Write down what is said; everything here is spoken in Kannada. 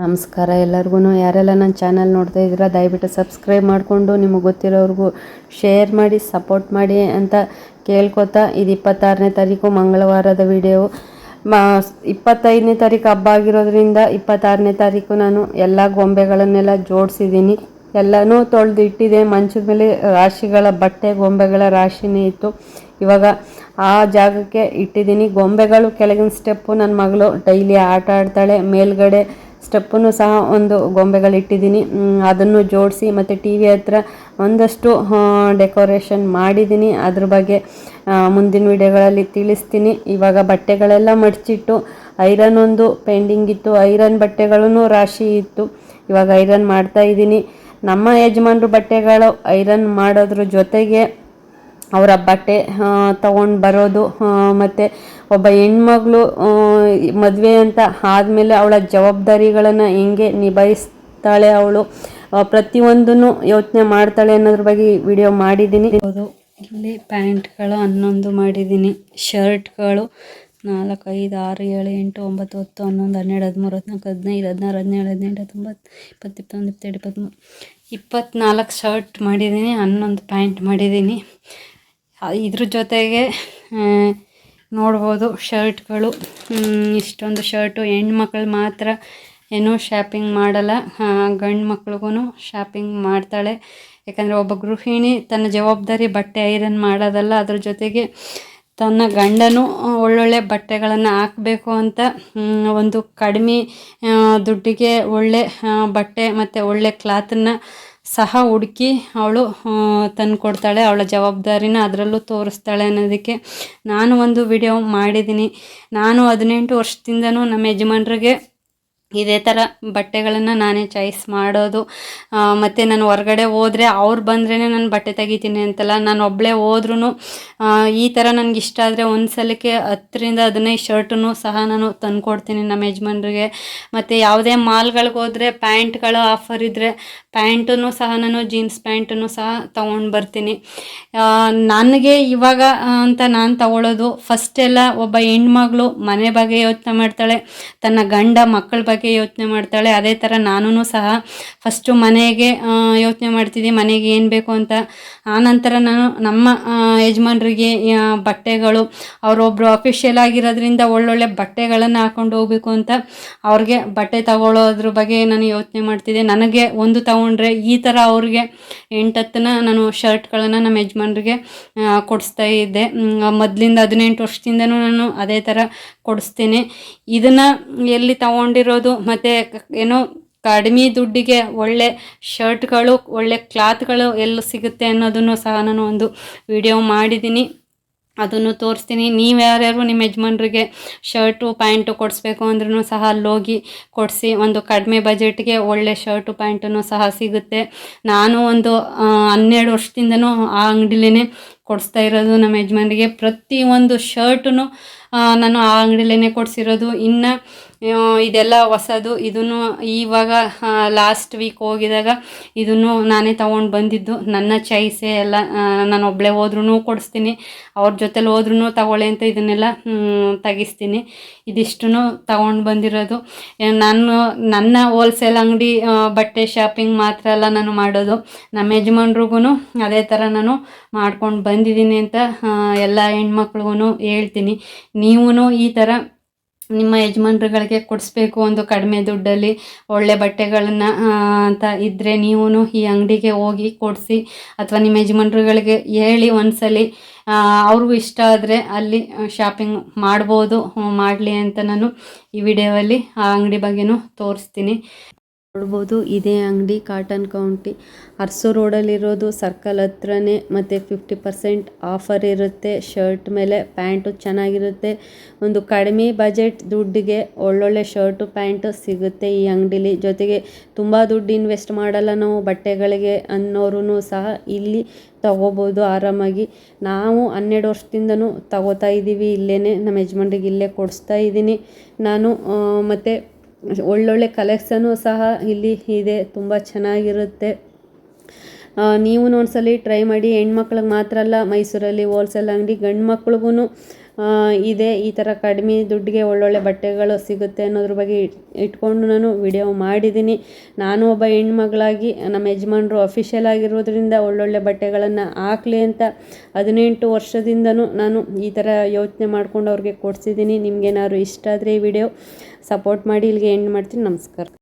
ನಮಸ್ಕಾರ ಎಲ್ಲರಿಗೂ. ಯಾರೆಲ್ಲ ನನ್ನ ಚಾನಲ್ ನೋಡ್ತಾ ಇದ್ದೀರಾ, ದಯವಿಟ್ಟು ಸಬ್ಸ್ಕ್ರೈಬ್ ಮಾಡಿಕೊಂಡು ನಿಮಗೆ ಗೊತ್ತಿರೋರಿಗೂ ಶೇರ್ ಮಾಡಿ, ಸಪೋರ್ಟ್ ಮಾಡಿ ಅಂತ ಕೇಳ್ಕೊತಾ ಇದು ಇಪ್ಪತ್ತಾರನೇ ತಾರೀಕು, ಮಂಗಳವಾರದ ವಿಡಿಯೋ. ಮ, ಇಪ್ಪತ್ತೈದನೇ ತಾರೀಕು ಹಬ್ಬ ಆಗಿರೋದ್ರಿಂದ ಇಪ್ಪತ್ತಾರನೇ ತಾರೀಕು ನಾನು ಎಲ್ಲ ಗೊಂಬೆಗಳನ್ನೆಲ್ಲ ಜೋಡಿಸಿದ್ದೀನಿ. ಎಲ್ಲನೂ ತೊಳೆದು ಇಟ್ಟಿದೆ. ಮಂಚದ ಮೇಲೆ ರಾಶಿಗಳ ಬಟ್ಟೆ, ಗೊಂಬೆಗಳ ರಾಶಿನೇ ಇತ್ತು. ಇವಾಗ ಆ ಜಾಗಕ್ಕೆ ಇಟ್ಟಿದ್ದೀನಿ. ಗೊಂಬೆಗಳು ಕೆಳಗಿನ ಸ್ಟೆಪ್ಪು. ನನ್ನ ಮಗಳು ಡೈಲಿ ಆಟ ಆಡ್ತಾಳೆ. ಮೇಲ್ಗಡೆ ಸ್ಟೆಪ್ಪನ್ನು ಸಹ ಒಂದು ಗೊಂಬೆಗಳಿಟ್ಟಿದ್ದೀನಿ. ಅದನ್ನು ಜೋಡಿಸಿ ಮತ್ತು ಟಿ ವಿ ಹತ್ರ ಒಂದಷ್ಟು ಡೆಕೋರೇಷನ್ ಮಾಡಿದ್ದೀನಿ. ಅದ್ರ ಬಗ್ಗೆ ಮುಂದಿನ ವಿಡಿಯೋಗಳಲ್ಲಿ ತಿಳಿಸ್ತೀನಿ. ಇವಾಗ ಬಟ್ಟೆಗಳೆಲ್ಲ ಮಡಚಿಟ್ಟು ಐರನ್ ಒಂದು ಪೆಂಡಿಂಗ್ ಇತ್ತು. ಐರನ್ ಬಟ್ಟೆಗಳೂ ರಾಶಿ ಇತ್ತು. ಇವಾಗ ಐರನ್ ಮಾಡ್ತಾ ಇದ್ದೀನಿ. ನಮ್ಮ ಯಜಮಾನರು ಬಟ್ಟೆಗಳು ಐರನ್ ಮಾಡೋದ್ರ ಜೊತೆಗೆ ಅವರ ಬಟ್ಟೆ ತಗೊಂಡು ಬರೋದು ಮತ್ತು ಒಬ್ಬ ಹೆಣ್ಮಗಳು ಮದುವೆ ಅಂತ ಆದಮೇಲೆ ಅವಳ ಜವಾಬ್ದಾರಿಗಳನ್ನು ಹೆಂಗೆ ನಿಭಾಯಿಸ್ತಾಳೆ ಅವಳು ಪ್ರತಿಯೊಂದನ್ನು ಯೋಚನೆ ಮಾಡ್ತಾಳೆ ಅನ್ನೋದ್ರ ಬಗ್ಗೆ ವಿಡಿಯೋ ಮಾಡಿದ್ದೀನಿ. ಇಲ್ಲಿ ಪ್ಯಾಂಟ್ಗಳು ಹನ್ನೊಂದು ಮಾಡಿದ್ದೀನಿ. ಶರ್ಟ್ಗಳು ನಾಲ್ಕು, ಐದು, ಆರು, ಏಳು, ಎಂಟು, ಒಂಬತ್ತು, ಹತ್ತು, ಹನ್ನೊಂದು, ಹನ್ನೆರಡು, ಹದಿಮೂರು, ಹದಿನಾಲ್ಕು, ಹದಿನೈದು, ಹದಿನಾರು, ಹದಿನೇಳು, ಹದಿನೆಂಟು, ಹತ್ತೊಂಬತ್ತು ಇಪ್ಪತ್ತು ಇಪ್ಪತ್ತೊಂದು ಇಪ್ಪತ್ತೆರಡು ಇಪ್ಪತ್ತ್ಮೂರು ಇಪ್ಪತ್ತ್ನಾಲ್ಕು ಶರ್ಟ್ ಮಾಡಿದ್ದೀನಿ, ಹನ್ನೊಂದು ಪ್ಯಾಂಟ್ ಮಾಡಿದ್ದೀನಿ. ಇದ್ರ ಜೊತೆಗೆ ನೋಡ್ಬೋದು ಶರ್ಟ್ಗಳು. ಇಷ್ಟೊಂದು ಶರ್ಟು. ಹೆಣ್ಮಕ್ಳು ಮಾತ್ರ ಏನೂ ಶಾಪಿಂಗ್ ಮಾಡಲ್ಲ. ಗಂಡು ಮಕ್ಳಿಗೂ ಶಾಪಿಂಗ್ ಮಾಡ್ತಾಳೆ. ಯಾಕಂದರೆ ಒಬ್ಬ ಗೃಹಿಣಿ ತನ್ನ ಜವಾಬ್ದಾರಿ ಬಟ್ಟೆ ಐರನ್ ಮಾಡೋದಲ್ಲ. ಅದ್ರ ಜೊತೆಗೆ ತನ್ನ ಗಂಡನು ಒಳ್ಳೊಳ್ಳೆ ಬಟ್ಟೆಗಳನ್ನು ಹಾಕಬೇಕು ಅಂತ ಒಂದು ಕಡಿಮೆ ದುಡ್ಡಿಗೆ ಒಳ್ಳೆ ಬಟ್ಟೆ ಮತ್ತು ಒಳ್ಳೆ ಕ್ಲಾತನ್ನು ಸಹ ಹುಡುಕಿ ಅವಳು ತಂದು ಕೊಡ್ತಾಳೆ ಅವಳ ಜವಾಬ್ದಾರಿನ ಅದರಲ್ಲೂ ತೋರಿಸ್ತಾಳೆ ಅನ್ನೋದಕ್ಕೆ ನಾನು ಒಂದು ವಿಡಿಯೋ ಮಾಡಿದ್ದೀನಿ. ನಾನು ಹದಿನೆಂಟು ವರ್ಷದಿಂದನೂ ನಮ್ಮ ಯಜಮಾನ್ರಿಗೆ ಇದೇ ಥರ ಬಟ್ಟೆಗಳನ್ನು ನಾನೇ ಚಾಯ್ಸ್ ಮಾಡೋದು. ಮತ್ತು ನಾನು ಹೊರಗಡೆ ಹೋದರೆ ಅವ್ರು ಬಂದ್ರೇ ನಾನು ಬಟ್ಟೆ ತೆಗಿತೀನಿ ಅಂತಲ್ಲ. ನಾನು ಒಬ್ಬಳೇ ಹೋದ್ರೂ ಈ ಥರ ನನಗೆ ಇಷ್ಟ ಆದರೆ ಒಂದು ಸಲಕ್ಕೆ ಹತ್ತರಿಂದ ಹದಿನೈದು ಶರ್ಟನ್ನು ಸಹ ನಾನು ತಂದುಕೊಡ್ತೀನಿ ನಮ್ಮ ಯಜಮಾನ್ರಿಗೆ. ಮತ್ತು ಯಾವುದೇ ಮಾಲ್ಗಳಿಗೆ ಹೋದರೆ ಪ್ಯಾಂಟ್ಗಳು ಆಫರ್ ಇದ್ದರೆ ಪ್ಯಾಂಟನ್ನು ಸಹ ನಾನು ಜೀನ್ಸ್ ಪ್ಯಾಂಟನ್ನು ಸಹ ತೊಗೊಂಡು ಬರ್ತೀನಿ. ನನಗೆ ಇವಾಗ ಅಂತ ನಾನು ತಗೊಳ್ಳೋದು ಫಸ್ಟೆಲ್ಲ ಒಬ್ಬ ಹೆಣ್ಮಗಳು ಮನೆ ಬಗ್ಗೆ ಯೋಚನೆ ಮಾಡ್ತಾಳೆ. ತನ್ನ ಗಂಡ ಮಕ್ಕಳ ಬಗ್ಗೆ ಯೋಚನೆ ಮಾಡ್ತಾಳೆ. ಅದೇ ಥರ ನಾನೂ ಸಹ ಫಸ್ಟು ಮನೆಗೆ ಯೋಚನೆ ಮಾಡ್ತಿದ್ದೆ. ಮನೆಗೆ ಏನು ಬೇಕು ಅಂತ. ಆನಂತರ ನಾನು ನಮ್ಮ ಯಜಮಾನ್ರಿಗೆ ಬಟ್ಟೆಗಳು ಅವರೊಬ್ಬರು ಅಫಿಷಿಯಲ್ ಆಗಿರೋದ್ರಿಂದ ಒಳ್ಳೊಳ್ಳೆ ಬಟ್ಟೆಗಳನ್ನು ಹಾಕೊಂಡು ಹೋಗಬೇಕು ಅಂತ ಅವ್ರಿಗೆ ಬಟ್ಟೆ ತಗೊಳ್ಳೋದ್ರ ಬಗ್ಗೆ ನಾನು ಯೋಚನೆ ಮಾಡ್ತಿದ್ದೆ. ನನಗೆ ಒಂದು ತಗೊಂಡ್ರೆ ಈ ಥರ ಅವ್ರಿಗೆ ಎಂಟತ್ತನ ನಾನು ಶರ್ಟ್ಗಳನ್ನು ನಮ್ಮ ಯಜಮಾನ್ರಿಗೆ ಕೊಡಿಸ್ತಾ ಇದ್ದೆ. ಮೊದಲಿಂದ ಹದಿನೆಂಟು ವರ್ಷದಿಂದನೂ ನಾನು ಅದೇ ಥರ ಕೊಡಿಸ್ತೀನಿ. ಇದನ್ನು ಎಲ್ಲಿ ತಗೊಂಡಿರೋದು, ಮತ್ತು ಏನೋ ಕಡಿಮೆ ದುಡ್ಡಿಗೆ ಒಳ್ಳೆ ಶರ್ಟ್ಗಳು, ಒಳ್ಳೆ ಕ್ಲಾತ್ಗಳು ಎಲ್ಲಿ ಸಿಗುತ್ತೆ ಅನ್ನೋದನ್ನು ಸಹ ನಾನು ಒಂದು ವಿಡಿಯೋ ಮಾಡಿದ್ದೀನಿ. ಅದನ್ನು ತೋರಿಸ್ತೀನಿ. ನೀವು ಯಾರ್ಯಾರು ನಿಮ್ಮ ಯಜಮಾನ್ರಿಗೆ ಶರ್ಟು, ಪ್ಯಾಂಟು ಕೊಡಿಸ್ಬೇಕು ಅಂದ್ರೂ ಸಹ ಅಲ್ಲೋಗಿ ಕೊಡಿಸಿ. ಒಂದು ಕಡಿಮೆ ಬಜೆಟ್ಗೆ ಒಳ್ಳೆ ಶರ್ಟು, ಪ್ಯಾಂಟನ್ನು ಸಹ ಸಿಗುತ್ತೆ. ನಾನು ಒಂದು ಹನ್ನೆರಡು ವರ್ಷದಿಂದನೂ ಆ ಅಂಗಡಿಲೇ ಕೊಡಿಸ್ತಾ ಇರೋದು ನಮ್ಮ ಯಜಮಾನ್ರಿಗೆ. ಪ್ರತಿಯೊಂದು ಶರ್ಟು ನಾನು ಆ ಅಂಗಡಿಲೇ ಕೊಡಿಸಿರೋದು. ಇನ್ನು ಇದೆಲ್ಲ ಹೊಸದು, ಇದನ್ನು ಇವಾಗ ಲಾಸ್ಟ್ ವೀಕ್ ಹೋಗಿದಾಗ ಇದನ್ನು ನಾನೇ ತೊಗೊಂಡು ಬಂದಿದ್ದು. ನನ್ನ ಚಾಯ್ಸೇ ಎಲ್ಲ ನಾನು ಒಬ್ಬಳೆ ಹೋದ್ರೂ ಕೊಡಿಸ್ತೀನಿ. ಅವ್ರ ಜೊತೆಲಿ ಹೋದ್ರೂ ತಗೊಳ್ಳಿ ಅಂತ ಇದನ್ನೆಲ್ಲ ತೆಗಿಸ್ತೀನಿ. ಇದಿಷ್ಟು ತಗೊಂಡು ಬಂದಿರೋದು. ನಾನು, ನನ್ನ ಹೋಲ್ಸೇಲ್ ಅಂಗಡಿ ಬಟ್ಟೆ ಶಾಪಿಂಗ್ ಮಾತ್ರ ಅಲ್ಲ ನಾನು ಮಾಡೋದು. ನಮ್ಮ ಯಜಮಾನ್ರಿಗೂ ಅದೇ ಥರ ನಾನು ಮಾಡ್ಕೊಂಡು ಬಂದಿದ್ದೀನಿ ಅಂತ ಎಲ್ಲ ಹೆಣ್ಮಕ್ಳಿಗೂ ಹೇಳ್ತೀನಿ. ನೀವೂ ಈ ಥರ ನಿಮ್ಮ ಯಜಮಾನ್ರುಗಳಿಗೆ ಕೊಡಿಸ್ಬೇಕು ಒಂದು ಕಡಿಮೆ ದುಡ್ಡಲ್ಲಿ ಒಳ್ಳೆ ಬಟ್ಟೆಗಳನ್ನು ಅಂತ ಇದ್ದರೆ ನೀವು ಈ ಅಂಗಡಿಗೆ ಹೋಗಿ ಕೊಡಿಸಿ ಅಥವಾ ನಿಮ್ಮ ಯಜಮಾನ್ರುಗಳಿಗೆ ಹೇಳಿ ಒಂದ್ಸಲಿ ಅವ್ರಿಗೂ ಇಷ್ಟ ಆದರೆ ಅಲ್ಲಿ ಶಾಪಿಂಗ್ ಮಾಡ್ಬೋದು ಮಾಡಲಿ ಅಂತ ನಾನು ಈ ವಿಡಿಯೋದಲ್ಲಿ ಆ ಅಂಗಡಿ ಬಗ್ಗೆನೂ ತೋರಿಸ್ತೀನಿ. ನೋಡ್ಬೋದು. ಇದೇ ಅಂಗಡಿ ಕಾಟನ್ ಕೌಂಟಿ ಅರಸು ರೋಡಲ್ಲಿರೋದು ಸರ್ಕಲ್ ಹತ್ರನೇ, ಮತ್ತು ಫಿಫ್ಟಿ ಪರ್ಸೆಂಟ್ ಆಫರ್ ಇರುತ್ತೆ. ಶರ್ಟ್ ಮೇಲೆ ಪ್ಯಾಂಟು ಚೆನ್ನಾಗಿರುತ್ತೆ. ಒಂದು ಕಡಿಮೆ ಬಜೆಟ್ ದುಡ್ಡಿಗೆ ಒಳ್ಳೊಳ್ಳೆ ಶರ್ಟು ಪ್ಯಾಂಟು ಸಿಗುತ್ತೆ ಈ ಅಂಗಡಿಲಿ. ಜೊತೆಗೆ ತುಂಬ ದುಡ್ಡು ಇನ್ವೆಸ್ಟ್ ಮಾಡಲ್ಲ ನಾವು ಬಟ್ಟೆಗಳಿಗೆ ಅನ್ನೋರು ಸಹ ಇಲ್ಲಿ ತಗೋಬೋದು ಆರಾಮಾಗಿ. ನಾವು ಹನ್ನೆರಡು ವರ್ಷದಿಂದನೂ ತಗೋತಾ ಇದ್ದೀವಿ ಇಲ್ಲೇ ನಮ್ಮ ಯಜಮಾನ್ರಿಗೆ ಇಲ್ಲೇ ಕೊಡಿಸ್ತಾ ಇದ್ದೀನಿ ನಾನು ಮತ್ತು ಒಳ್ಳೊಳ್ಳೆ ಕಲೆಕ್ಷನು ಸಹ ಇಲ್ಲಿ ಇದೆ, ತುಂಬ ಚೆನ್ನಾಗಿರುತ್ತೆ. ನೀವು ಒಂದ್ಸಲಿ ಟ್ರೈ ಮಾಡಿ. ಹೆಣ್ಮಕ್ಳಿಗೆ ಮಾತ್ರ ಅಲ್ಲ, ಮೈಸೂರಲ್ಲಿ ಹೋಲ್ಸೇಲ್ ಅಂಗಡಿ ಗಂಡು ಮಕ್ಳಿಗೂ ಇದೆ. ಈ ಥರ ಕಡಿಮೆ ದುಡ್ಡಿಗೆ ಒಳ್ಳೊಳ್ಳೆ ಬಟ್ಟೆಗಳು ಸಿಗುತ್ತೆ ಅನ್ನೋದ್ರ ಬಗ್ಗೆ ಇಟ್- ಇಟ್ಕೊಂಡು ನಾನು ವಿಡಿಯೋ ಮಾಡಿದ್ದೀನಿ. ನಾನು ಒಬ್ಬ ಹೆಣ್ಮಗಳಾಗಿ, ನಮ್ಮ ಯಜಮಾನ್ರು ಅಫಿಷಿಯಲ್ ಆಗಿರೋದ್ರಿಂದ ಒಳ್ಳೊಳ್ಳೆ ಬಟ್ಟೆಗಳನ್ನು ಹಾಕ್ಲಿ ಅಂತ ಹದಿನೆಂಟು ವರ್ಷದಿಂದನೂ ನಾನು ಈ ಥರ ಯೋಚನೆ ಮಾಡ್ಕೊಂಡು ಅವ್ರಿಗೆ ಕೊಡಿಸಿದ್ದೀನಿ. ನಿಮ್ಗೇನಾದ್ರು ಇಷ್ಟ ಆದರೆ ಈ ವಿಡಿಯೋ ಸಪೋರ್ಟ್ ಮಾಡಿ. ಇಲ್ಲಿಗೆ ಎಂಡ್ ಮಾಡ್ತೀನಿ. ನಮಸ್ಕಾರ.